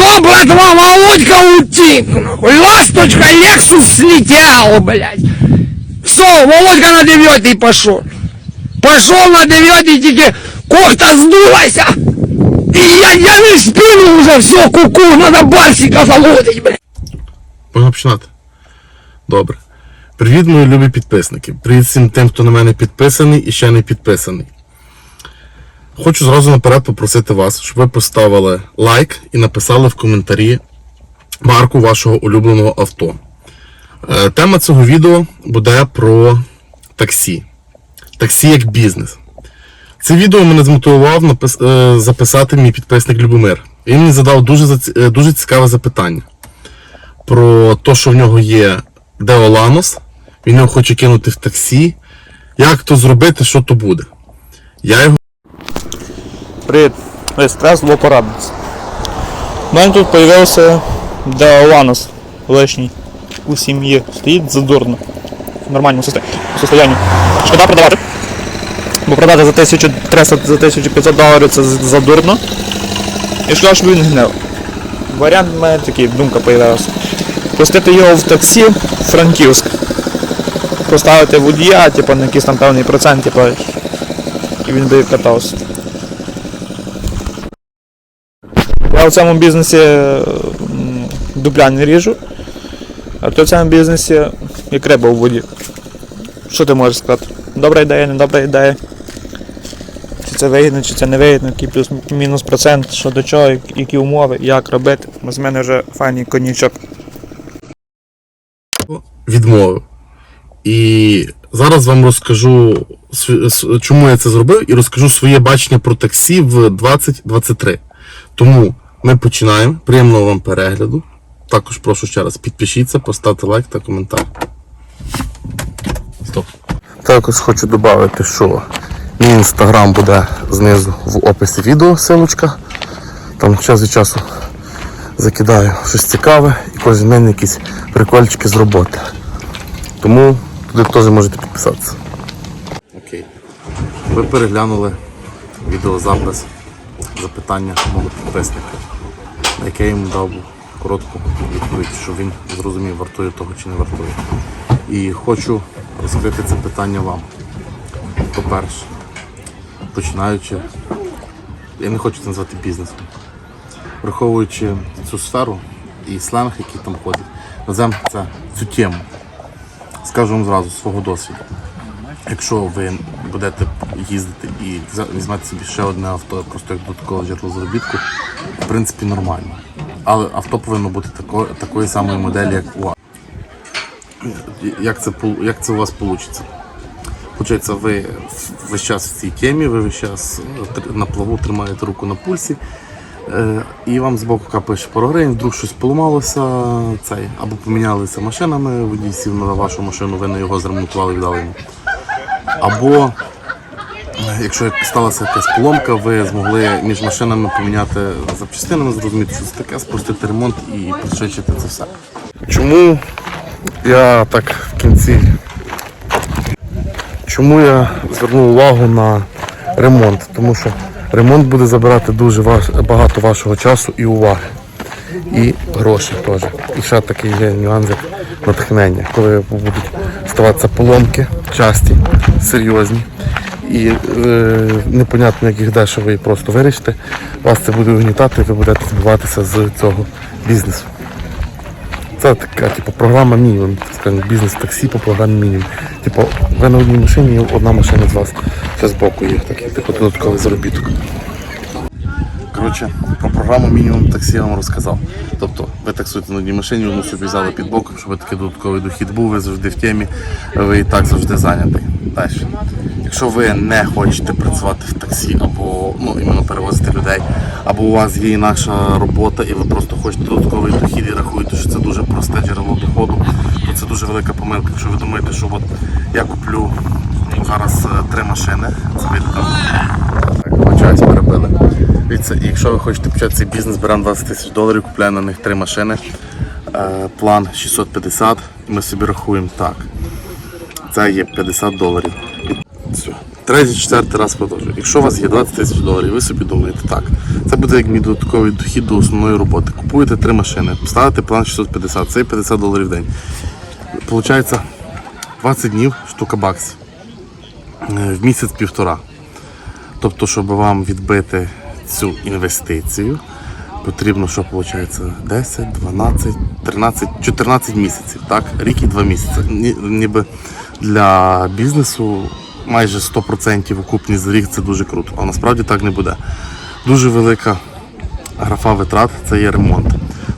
Что, блядь, Володька утик. Ласточка, Лексус слетел, блядь. Все, Володька на девятый пошел. Пошел на девятый, тільки кофта сдулася. И я, я не спину уже, все, куку, надо барсика заводить, блядь. Можна? Добре. Привіт, мої любі підписники. Привіт всім тим, хто на мене підписаний і ще не підписаний. Хочу зразу наперед попросити вас, щоб ви поставили лайк і написали в коментарі марку вашого улюбленого авто. Е, Тема цього відео буде про таксі. Таксі як бізнес. Це відео мене змотивував напис- е, записати мій підписник Любомир. Він мені задав дуже, е, дуже цікаве запитання про те, що в нього є Деоланос, він його хоче кинути в таксі. Як то зробити, що то буде? Я його Стрес було порадитися. У мене тут з'явився Деоланос лишній у сім'ї. Стоїть задурно. В нормальному состоя- состоянні. Шкода продавати. Бо продати за 1300 за 1500 доларів це задурно. І шкода, щоб він гнив. Варіант в мене такий, думка з'явилася. Пустити його в таксі в Франківськ. Поставити водія, типу, на якийсь там певний процент, типу, і він би катався. Я в цьому бізнесі м, дупля не ріжу, а ти в цьому бізнесі як риба у воді. Що ти можеш сказати? Добра ідея, не добра ідея. Чи це вигідно, чи це не вигідно, який плюс-мінус процент, що до чого, які умови, як робити. З мене вже файний конячок. відмовив. І зараз вам розкажу, чому я це зробив, і розкажу своє бачення про таксі в 2023. Тому ми починаємо. Приємного вам перегляду. Також прошу ще раз підпишіться, поставте лайк та коментар. Стоп. Також хочу додати, що мій інстаграм буде знизу в описі відео, силочка. Там час від часу закидаю щось цікаве і кожен день якісь прикольчики з роботи. Тому туди теж можете підписатися. Окей. Ви переглянули відеозапис запитання мого підписника, на яке йому дав коротку відповідь, що він зрозумів, вартує того чи не вартує. І хочу розкрити це питання вам. По-перше, починаючи, я не хочу це назвати бізнесом враховуючи цю сферу і сленг, який там ходить, називаємо це цю тему. Скажу вам зразу свого досвіду. Якщо ви будете їздити і візьмете собі ще одне авто, просто як додаткове джерело заробітку, в принципі нормально. Але авто повинно бути тако, такої самої моделі, як у вас. Як це, як це у вас вийде? Получається, ви весь час в цій темі, ви весь час е, на плаву тримаєте руку на пульсі, Е, і вам збоку капає шпорогрень, вдруг щось поламалося, цей, або помінялися машинами, водій сів на вашу машину, ви на його зремонтували, віддали йому. Або е, якщо як сталася якась поломка, ви змогли між машинами поміняти запчастинами, зрозуміти, що це таке, спростити ремонт і пришвидшити це все. Чому я так в кінці Чому я звернув увагу на ремонт? Тому що ремонт буде забирати дуже багато вашого часу і уваги. І грошей теж. І ще такий є нюанс, як натхнення, коли будуть ставатися поломки часті, серйозні. І е, непонятно, як їх дешево і просто вирішити. Вас це буде угнітати, ви будете збиватися з цього бізнесу. Це така, типу, програма мінімум, скажімо, бізнес-таксі по програмі мінімум. Типу, ви на одній машині, одна машина з вас ще з боку є, такий, типу, додатковий заробіток. Коротше, про програму мінімум таксі я вам розказав. Тобто, ви таксуєте на одній машині, одну собі взяли під боком, щоб такий додатковий дохід був, ви завжди в темі, ви і так завжди зайнятий. Далі. Якщо ви не хочете працювати в таксі або ну, іменно перевозити людей, або у вас є інакша робота і ви просто хочете додатковий дохід і рахуєте, що це дуже просте джерело доходу, то це дуже велика помилка. Якщо ви думаєте, що от я куплю зараз е, три машини, це вийде там перебили. І якщо ви хочете почати цей бізнес, беремо 20 тисяч доларів, купляємо на них три машини. Е, план 650, і ми собі рахуємо так. Це є 50 доларів. Третій, четвертий раз продовжую. Якщо у вас є 20 тисяч доларів, ви собі думаєте, так, це буде як мій додатковий дохід до основної роботи. Купуєте три машини, ставите план 650, це 50 доларів в день. Получається 20 днів штука баксів. Е, В місяць півтора. Тобто, щоб вам відбити цю інвестицію, потрібно, що виходить, 10, 12, 13, 14 місяців, так? Рік і 2 місяці. Ні- Ніби для бізнесу майже 100% окупність за рік це дуже круто. А насправді так не буде. Дуже велика графа витрат це є ремонт.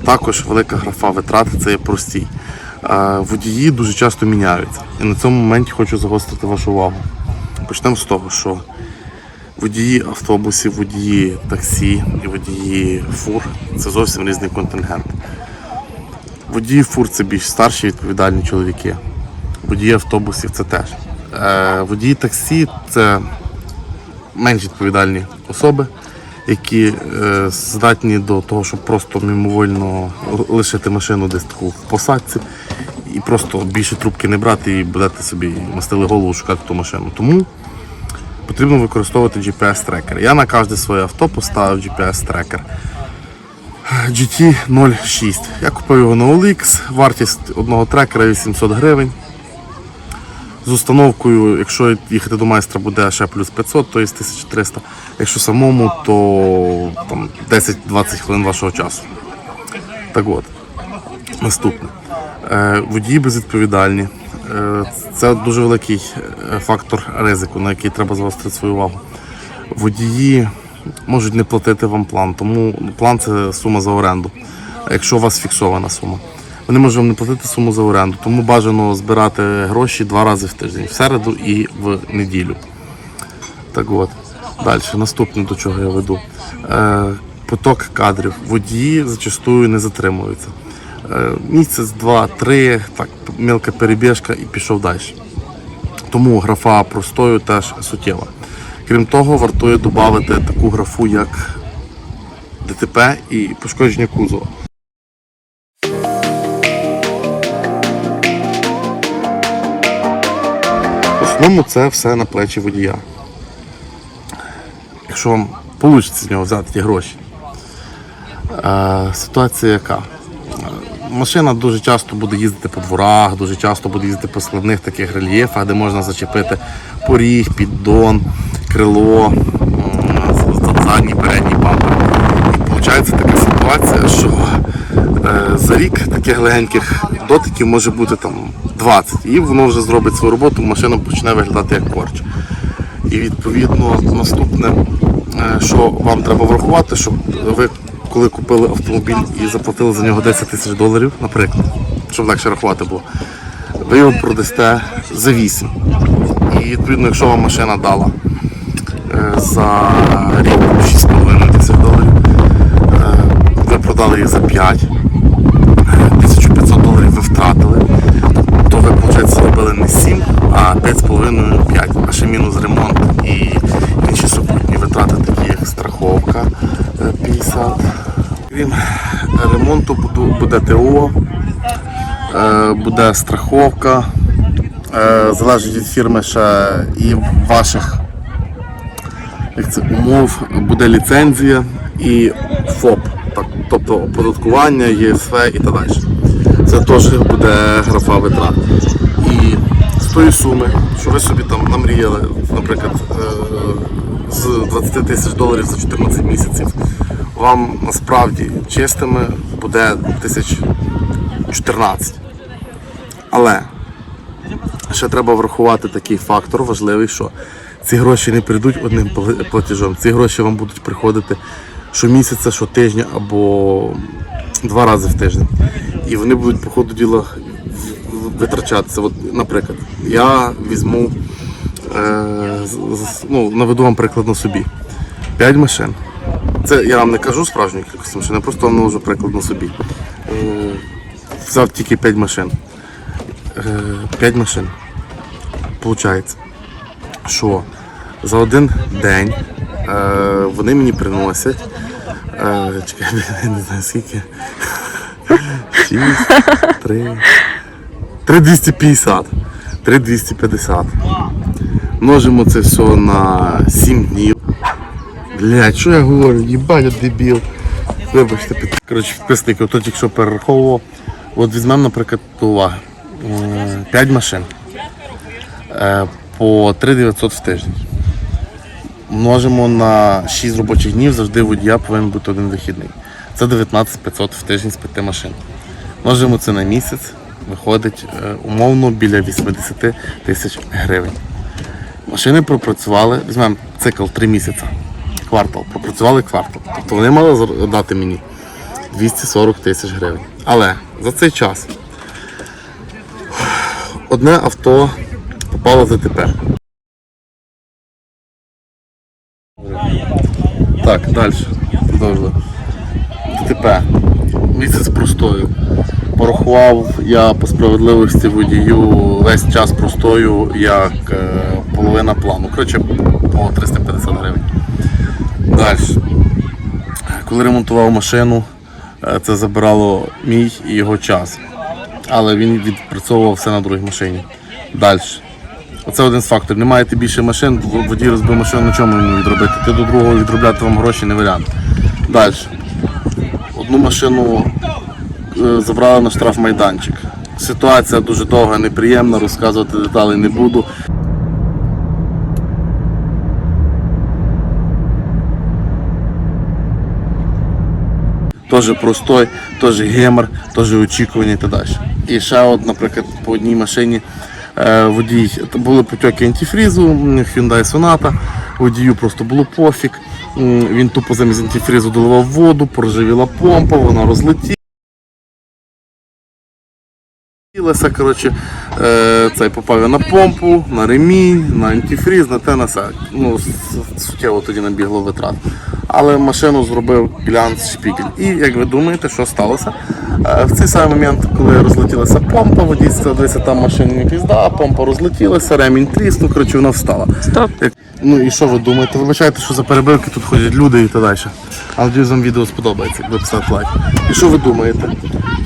Також велика графа витрат це є простій. Водії дуже часто міняються. І на цьому моменті хочу загострити вашу увагу. Почнемо з того, що водії автобусів, водії таксі і водії фур це зовсім різний контингент. Водії фур це більш старші відповідальні чоловіки. Водії автобусів це теж. Е, водії таксі це менш відповідальні особи, які е, здатні до того, щоб просто мимовольно лишити машину десь таку в посадці і просто більше трубки не брати і будете собі мастили голову шукати ту машину. Тому потрібно використовувати GPS-трекер. Я на кожне своє авто поставив GPS-трекер. GT 06. Я купив його на OLX, вартість одного трекера 800 гривень. З установкою, якщо їхати до майстра, буде ще плюс 500, то є 1300. Якщо самому, то там 10-20 хвилин вашого часу. Так от, наступне. Е, водії безвідповідальні. Е, це дуже великий е, фактор ризику, на який треба загострити свою увагу. Водії можуть не платити вам план, тому план це сума за оренду. Якщо у вас фіксована сума. Вони можуть вам не платити суму за оренду, тому бажано збирати гроші два рази в тиждень, в середу і в неділю. Так от. Далі, наступне до чого я веду. Поток кадрів. Водії зачастую не затримуються. Е, місяць, два, три, так, мілка перебіжка і пішов далі. Тому графа простою теж суттєва. Крім того, вартує додати таку графу, як ДТП і пошкодження кузова. В основному це все на плечі водія. Якщо вам вийде з нього взяти ті гроші. Е, ситуація яка? Машина дуже часто буде їздити по дворах, дуже часто буде їздити по складних таких рельєфах, де можна зачепити поріг, піддон, крило, задній, передній бампер. І виходить така ситуація, що е, за рік таких легеньких дотиків може бути там 20. І воно вже зробить свою роботу, машина почне виглядати як корч. І відповідно наступне, е, що вам треба врахувати, щоб ви коли купили автомобіль і заплатили за нього 10 тисяч доларів, наприклад, щоб легше рахувати було, ви його продасте за 8. І відповідно, якщо вам машина дала е, за рік 6,5 тисяч доларів, е, ви продали її за 5, е, 1500 доларів ви втратили, то ви, виходить, заробили не 7, а 5,5-5, а ще мінус ремонт і інші супутні витрати, такі як страховка е, 50. Крім ремонту буде ТО, е, буде страховка, е, залежить від фірми ще і ваших як це, умов, буде ліцензія і ФОП, тобто оподаткування, ЄСВ і так далі. Це теж буде графа витрат. І з тої суми, що ви собі там намріяли, наприклад, е, з 20 тисяч доларів за 14 місяців, вам насправді чистими буде тисяч 14. Але ще треба врахувати такий фактор важливий, що ці гроші не прийдуть одним платежом. Ці гроші вам будуть приходити щомісяця, щотижня або два рази в тиждень. І вони будуть по ходу діла витрачатися. От, наприклад, я візьму, е, ну, наведу вам приклад на собі. 5 машин. Це я вам не кажу справжню кількість машин, я просто вам навожу приклад на собі. Е, взяв тільки 5 машин. 5 машин. Получається, що за один день е, вони мені приносять. Е, чекай, я не знаю скільки. 6, 3. 3250. 3250. Множимо це все на 7 днів. Блядь, що я говорю? Їбать, дебіл. Вибачте, під... коротше, підписники, хто тільки перераховував. От візьмемо, наприклад, до уваги. 5 машин. Е, По 3900 в тиждень. Множимо на 6 робочих днів, завжди водія повинен бути один вихідний. Це 19500 в тиждень з 5 машин. Множимо це на місяць, виходить е, умовно біля 80 тисяч гривень. Машини пропрацювали, візьмемо цикл 3 місяці, квартал, пропрацювали квартал. Тобто вони мали дати мені 240 тисяч гривень. Але за цей час одне авто попало в ДТП. Так, далі. Продовжили. ДТП. Місяць простою. Порахував я по справедливості водію весь час простою як е, половина плану. Коротше, по 350 гривень. Далі. Коли ремонтував машину, е, це забирало мій і його час. Але він відпрацьовував все на другій машині. Далі. Оце один з факторів. Не маєте більше машин, водій розбив машину, на чому йому відробити? Ти до другого відробляти вам гроші не варіант. Далі. Одну машину е, забрали на штрафмайданчик. Ситуація дуже довга, неприємна, розказувати деталі не буду. Теж простой, теж гемор, теж очікування і так далі. І ще от, наприклад, по одній машині е, водій були потьоки антифрізу, Hyundai Sonata, водію просто було пофіг. Він тупо замість антифрізу доливав воду, проживіла помпа, вона розлетіла. Тілеса, коротше, е, цей попав я на помпу, на ремінь, на антифріз, на те, на все. Ну, суттєво тоді набігло витрат. Але машину зробив глянц шпігель. І як ви думаєте, що сталося? Е, в цей самий момент, коли розлетілася помпа, водій дивиться, там машина пізда, помпа розлетілася, ремінь тріснув, коротше, вона встала. Стоп. Ну і що ви думаєте? Вибачайте, що за перебивки тут ходять люди і так далі. Але вам відео сподобається, якби писати лайк. І що ви думаєте?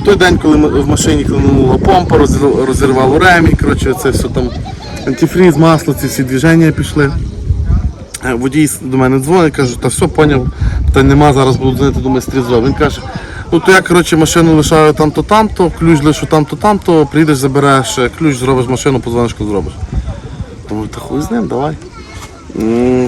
Той день, коли в машині клинула помпа, розір- розірвало ремінь, коротше, це все там антифріз, масло, ці всі движення пішли. Е, Водій до мене дзвонить, каже, та все, поняв, та нема, зараз буду дзвонити до майстрів зробив. Він каже, ну то я коротше, машину лишаю там-то, там-то, ключ лишу там-то, там-то, приїдеш, забереш е, ключ, зробиш машину, позвониш, зробиш. Думаю, та хуй з ним, давай.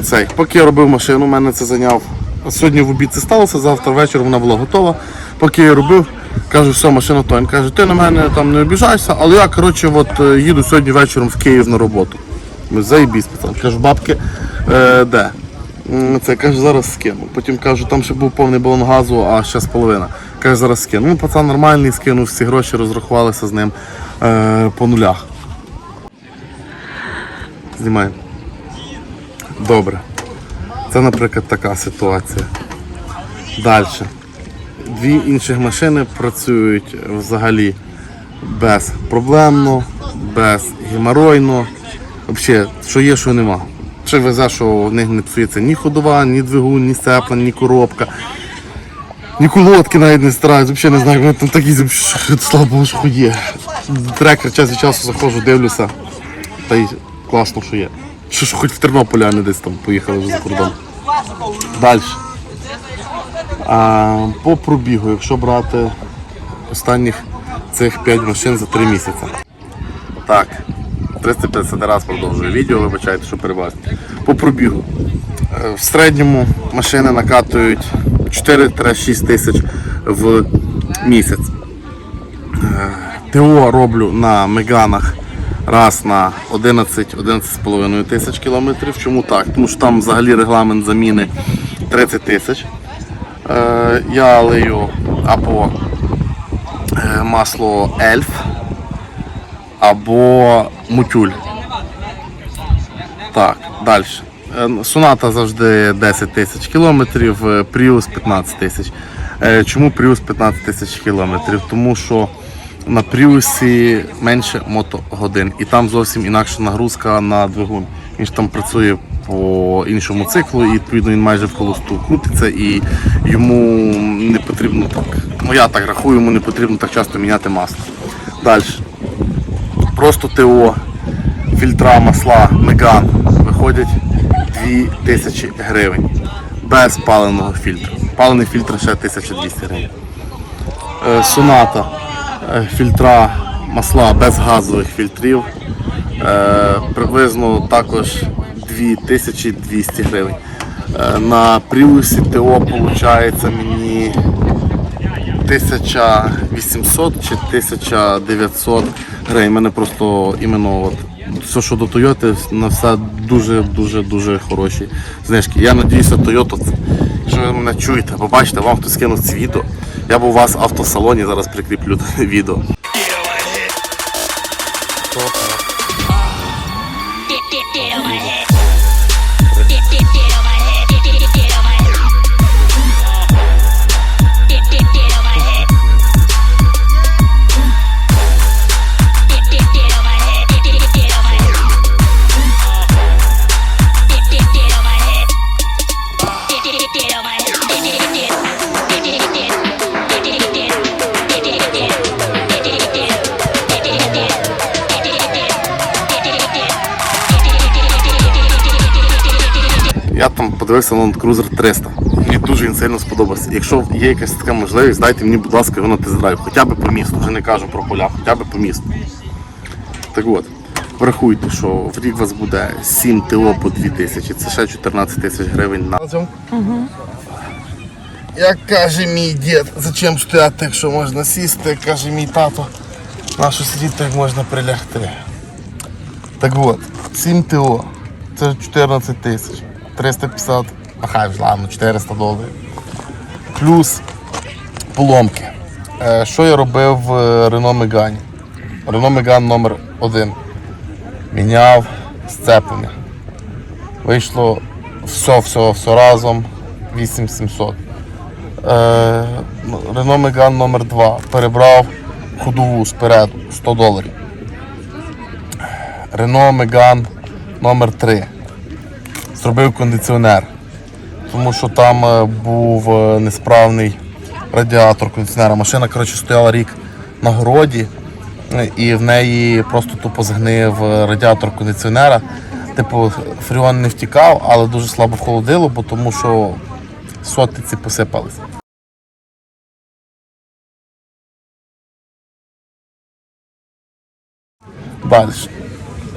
Цей, поки я робив машину, мене це зайняв. Сьогодні в обід це сталося, завтра ввечері вона була готова. Поки я робив, кажу, все, машина то. Він каже, ти на мене там не обіжайся, але я коротше, от, е, їду сьогодні вечором в Київ на роботу. Ми заїбісь, пацан. Кажу, бабки, е, де? Це каже, зараз скину. Потім кажу, там ще був повний балон газу, а ще з половина. Каже, зараз скину. Ну, пацан нормальний, скинув всі гроші, розрахувалися з ним е, по нулях. Знімаємо. Добре. Це, наприклад, така ситуація. Далі. Дві інших машини працюють взагалі безпроблемно, без геморойно. Взагалі, що є, що нема. Чи везе, що в них не псується ні ходова, ні двигун, ні сцеплення, ні коробка. Ні колодки навіть не старають, взагалі не знаю, вони там такі, слава Богу, що є. Трекер час від часу заходжу, дивлюся, та й класно, що є. Що ж хоч в Тернополі, а не десь там поїхали вже за кордон. Далі. По пробігу, якщо брати останніх цих 5 машин за 3 місяці. Так, 350 раз продовжую відео, вибачайте, що перебачте. По пробігу. Е, В середньому машини накатують 4-6 тисяч в місяць. Е, ТО роблю на меганах раз на 11-11,5 тисяч кілометрів. Чому так? Тому що там взагалі регламент заміни 30 тисяч. Е, Я лию або е, масло Ельф, або мутюль. Так, далі. Соната завжди 10 тисяч кілометрів, е, Prius 15 тисяч. Е, Чому Prius 15 тисяч кілометрів? Тому що на Prius менше мотогодин і там зовсім інакша нагрузка на двигун. Він ж там працює по іншому циклу, і відповідно він майже в холосту крутиться, і йому не потрібно так. Ну я так рахую, йому не потрібно так часто міняти масло. Далі. Просто ТО, фільтра, масла, меган виходять 2000 гривень. Без паленого фільтру. Палений фільтр ще 1200 гривень. Е, Соната, е, фільтра, масла без газових фільтрів. Е, приблизно також 2200 гривень. Е, на Prius ТО виходить мені 1800 чи 1900 гривень. У мене просто іменно от, все, що до Toyota, на все дуже дуже хороші знижки. Я надіюся, Toyota, якщо ви мене чуєте, побачите, вам хтось скинув це відео. Я був у вас в автосалоні, зараз прикріплю відео. Get, подивився Land Cruiser 300. Мені дуже він сильно сподобався. Якщо є якась така можливість, дайте мені, будь ласка, його на тест-драйв. Хоча б по місту, вже не кажу про поля, хоча б по місту. Так от, врахуйте, що в рік у вас буде 7 ТО по 2000, це ще 14 тисяч гривень на Як каже мій дід, зачем стояти, якщо можна сісти, каже мій тато, нашу сидіти, як можна прилягти. Так от, 7 ТО, це 14 тисяч, 350, а хай вже ладно, 400 доларів. Плюс поломки. Е, Що я робив в Renault Megane? Renault Megane номер 1 Міняв сцеплення. Вийшло все, все, все разом 8700. Е, Renault Megane номер 2 перебрав ходову спереду 100 доларів. Renault Megane номер 3 зробив кондиціонер, тому що там е, був е, несправний радіатор кондиціонера. Машина коротше, стояла рік на городі, е, і в неї просто тупо згнив радіатор кондиціонера. Типу, фріон не втікав, але дуже слабо холодило, бо тому що сотиці посипались. Далі.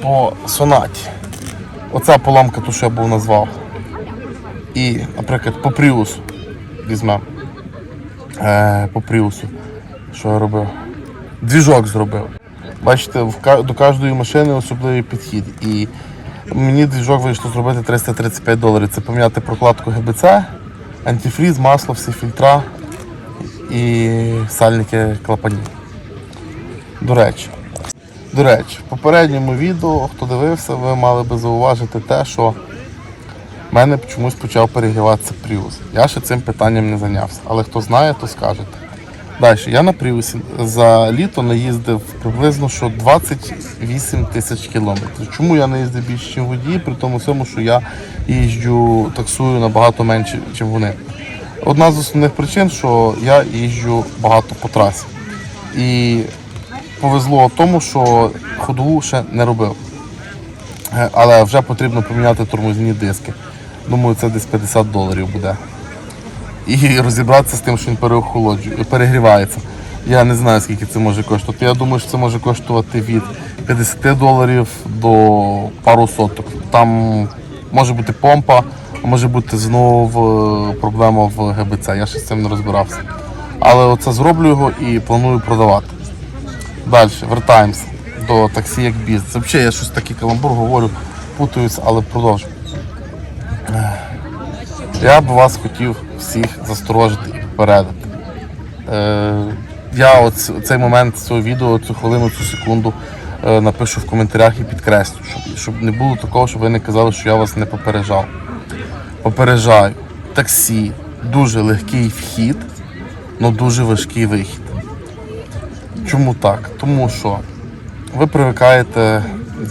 По сонаті. Оця поломка, ту, що я був назвав. І, наприклад, по Prius візьмемо. Е, по Prius. Що я робив? Двіжок зробив. Бачите, в до кожної машини особливий підхід. І мені двіжок вийшло зробити 335 доларів. Це поміняти прокладку ГБЦ, антифріз, масло, всі фільтра і сальники клапанів. До речі, до речі, в попередньому відео, хто дивився, ви мали би зауважити те, що в мене чомусь почав перегріватися Prius. Я ще цим питанням не зайнявся, але хто знає, то скажете. Далі, я на Prius за літо наїздив приблизно що 28 тисяч кілометрів. Чому я не їздив більше, ніж водії, при тому всьому, що я їжджу, таксую набагато менше, ніж вони. Одна з основних причин, що я їжджу багато по трасі. І повезло тому, що ходову ще не робив. Е, Але вже потрібно поміняти тормозні диски. Думаю, це десь 50 доларів буде. І розібратися з тим, що він перегрівається. Я не знаю, скільки це може коштувати. Я думаю, що це може коштувати від 50 доларів до пару соток. Там може бути помпа, а може бути знову е, проблема в ГБЦ. Я ще з цим не розбирався. Але оце зроблю його і планую продавати. Далі, вертаємося до таксі як бізнес. Взагалі я щось такий каламбур говорю, путаюся, але продовжу. Я б вас хотів всіх засторожити і попередити. Е, я оц, цей момент цього відео, цю хвилину, цю секунду е, напишу в коментарях і підкреслю, щоб, щоб не було такого, щоб ви не казали, що я вас не попереджав. Попереджаю, таксі дуже легкий вхід, але дуже важкий вихід. Чому так? Тому що ви привикаєте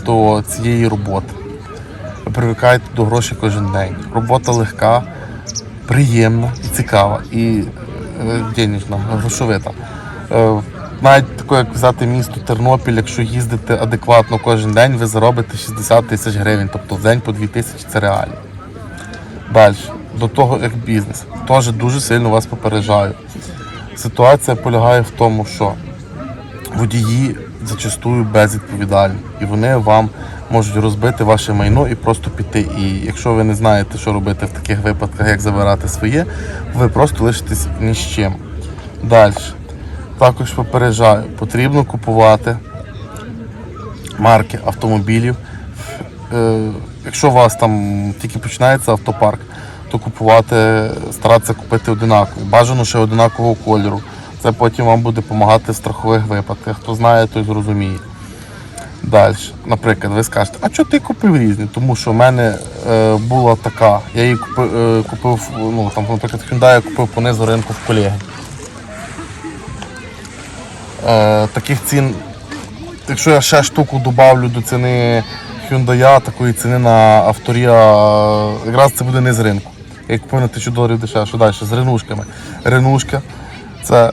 до цієї роботи. Ви привикаєте до грошей кожен день. Робота легка, приємна і цікава, і е, денежна, грошовита. Е, навіть таке, як взяти місто Тернопіль, якщо їздити адекватно кожен день, ви заробите 60 тисяч гривень, тобто в день по 2 тисячі це реально. Далі, до того як бізнес. Теж дуже сильно вас попереджаю. Ситуація полягає в тому, що водії зачастую безвідповідальні, і вони вам можуть розбити ваше майно і просто піти. І якщо ви не знаєте, що робити в таких випадках, як забирати своє, ви просто лишитесь ні з чим. Далі. Також попереджаю, потрібно купувати марки автомобілів. Е, якщо у вас там тільки починається автопарк, то купувати, старатися купити одинаково. Бажано ще одинакового кольору. Це потім вам буде допомагати в страхових випадках. Хто знає, той зрозуміє. Далі, наприклад, ви скажете, а чого ти купив різні? Тому що в мене е, була така, я її купив, е, купив ну, там, наприклад, Hyundai я купив по низу ринку в колеги. Е, таких цін, якщо я ще штуку додавлю до ціни Hyundai, такої ціни на авторія, якраз це буде не з ринку. Я купив на 1000 доларів дешевше. Далі з ренушками. Ренушка це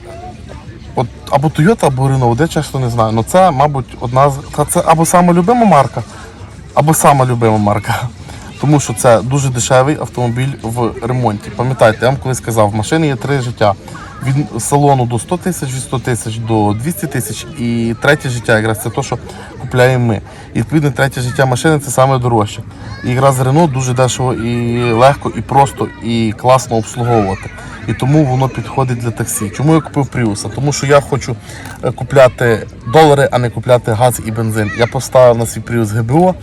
от, або Toyota, або Renault, де чесно не знаю. Ну це, мабуть, одна з. Та це або сама любима марка, або сама любима марка. Тому що це дуже дешевий автомобіль в ремонті. Пам'ятайте, я вам колись сказав, в машині є три життя. Від салону до 100 тисяч, від 100 тисяч до 200 тисяч. І третє життя, якраз це те, що купляємо ми. І відповідно третє життя машини це саме дорожче. І якраз Renault дуже дешево і легко, і просто, і класно обслуговувати. І тому воно підходить для таксі. Чому я купив Prius? Тому що я хочу е, купляти долари, а не купляти газ і бензин. Я поставив на свій Prius ГБО,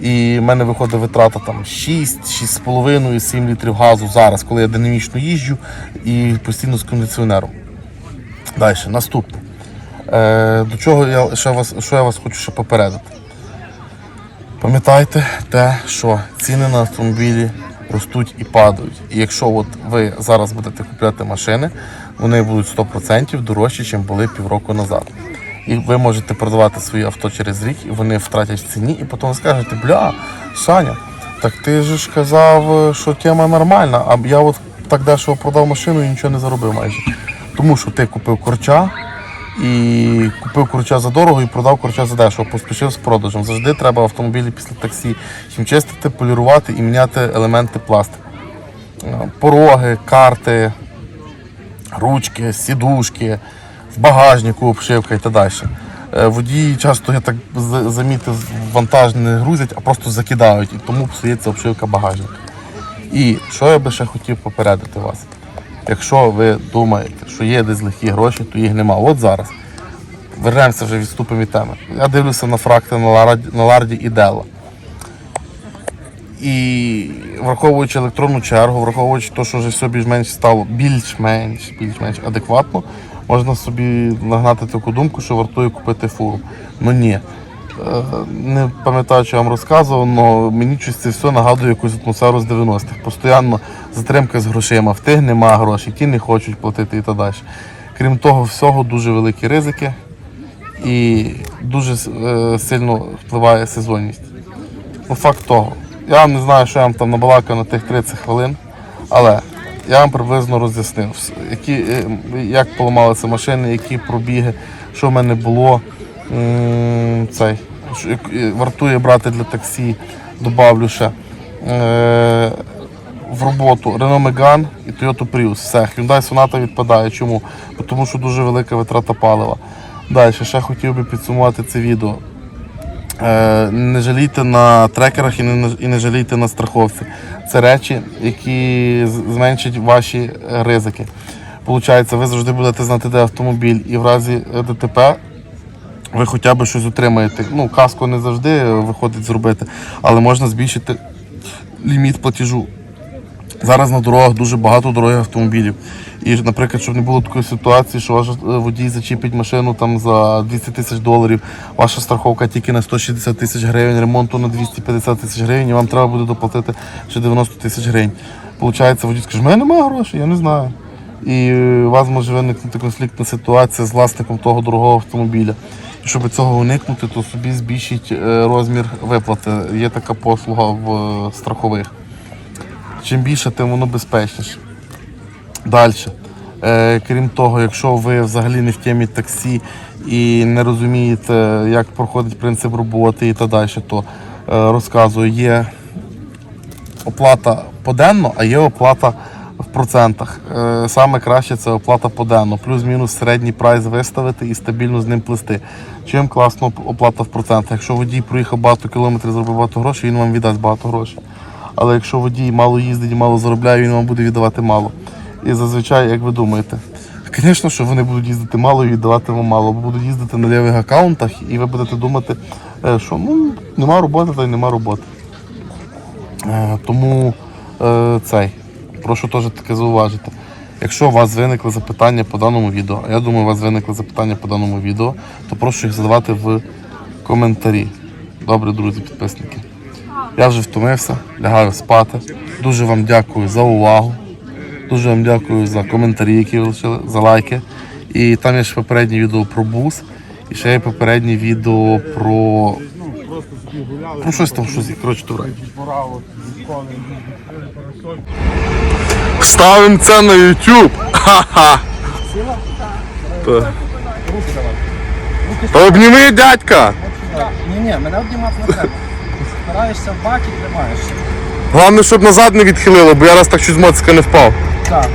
і в мене виходить витрата там 6, 6,5, 7 літрів газу зараз, коли я динамічно їжджу і постійно з кондиціонером. Далі, наступне. Е, до чого я ще вас, що я вас хочу ще попередити? Пам'ятайте те, що ціни на автомобілі ростуть і падають. І якщо от ви зараз будете купляти машини, вони будуть 100% дорожчі, ніж були півроку назад. І ви можете продавати свої авто через рік, і вони втратять в ціні, і потім скажете, бля, Саня, так ти ж казав, що тема нормальна, а я от так дешево продав машину і нічого не заробив майже. Тому що ти купив корча, і купив курча за дорого і продав курча за дешево, поспішив з продажем. Завжди треба автомобілі після таксі хімчистити, полірувати і міняти елементи пластику. Е, Пороги, карти, ручки, сідушки, в багажнику обшивка і так далі. Е, Водії часто, я так за- замітив, вантаж не грузять, а просто закидають, і тому псується обшивка багажника. І що я би ще хотів попередити вас? Якщо ви думаєте, що є десь легкі гроші, то їх нема. От зараз. Вернемося вже відступимо від теми. Я дивлюся на фракти на Ларді, на Ларді і Делла. І враховуючи електронну чергу, враховуючи те, що вже все більш-менш стало більш-менш більш-менш адекватно, можна собі нагнати таку думку, що вартує купити фуру. Ну ні. Е, Не пам'ятаю, що я вам розказував, але мені щось це все нагадує якусь атмосферу з 90-х. Постоянно затримка з грошима, в тих нема грошей, ті не хочуть платити і так далі. Крім того, всього дуже великі ризики і дуже е, сильно впливає сезонність. Ну, факт того. Я не знаю, що я вам там набалакав на тих 30 хвилин, але я вам приблизно роз'яснив, які, е, як поламалися машини, які пробіги, що в мене було. Цей, е, вартує брати для таксі, добавлю ще. Е, в роботу Renault Megane і Toyota Prius. Все, Hyundai Sonata відпадає. Чому? Тому що дуже велика витрата палива. Далі, ще хотів би підсумувати це відео. Е, не жалійте на трекерах і не, і не жалійте на страховці. Це речі, які зменшать ваші е, ризики. Получається, ви завжди будете знати, де автомобіль, і в разі ДТП ви хоча б щось отримаєте. Ну, каску не завжди виходить зробити, але можна збільшити ліміт платежу. Зараз на дорогах дуже багато дорогих автомобілів. І, наприклад, щоб не було такої ситуації, що ваш е, водій зачіпить машину там за 200 тисяч доларів, ваша страховка тільки на 160 тисяч гривень, ремонту на 250 тисяч гривень, і вам треба буде доплатити ще 90 тисяч гривень. Получається, водій скаже, в мене немає грошей, я не знаю. І е, у вас може виникнути конфліктна ситуація з власником того дорогого автомобіля. І щоб цього уникнути, то собі збільшіть е, розмір виплати. Є така послуга в страхових. Чим більше, тим воно безпечніше. Далі. Е, крім того, якщо ви взагалі не в темі таксі і не розумієте, як проходить принцип роботи і так далі, то е, розказую, є оплата поденно, а є оплата в процентах. Е, Саме краще це оплата поденно, плюс-мінус середній прайс виставити і стабільно з ним плести. Чим класно оплата в процентах. Якщо водій проїхав багато кілометрів, заробив багато грошей, він вам віддасть багато грошей. Але якщо водій мало їздить і мало заробляє, він вам буде віддавати мало. І зазвичай, як ви думаєте, звісно, що вони будуть їздити мало і віддавати вам мало, бо будуть їздити на лівих аккаунтах, і ви будете думати, е, що ну нема роботи, та й нема роботи. Е, Тому е, цей, прошу теж таке зауважити. Якщо у вас виникли запитання по даному відео, а я думаю, у вас виникли запитання по даному відео, то прошу їх задавати в коментарі. Добре, друзі, підписники. Я вже втомився, лягаю спати. Дуже вам дякую за увагу. Дуже вам дякую за коментарі, які ви лишили, за лайки. І там є ще попереднє відео про бус, і ще є попереднє відео про. Про щось там, щось, коротше, то Ставимо це на YouTube. Ха-ха. Та. Та обніми дядька. Ні, ні, мене обнімати не треба. Стараєшся в бак і тримаєшся. Головне, щоб назад не відхилило, бо я раз так чуть з мотика не впав. Так.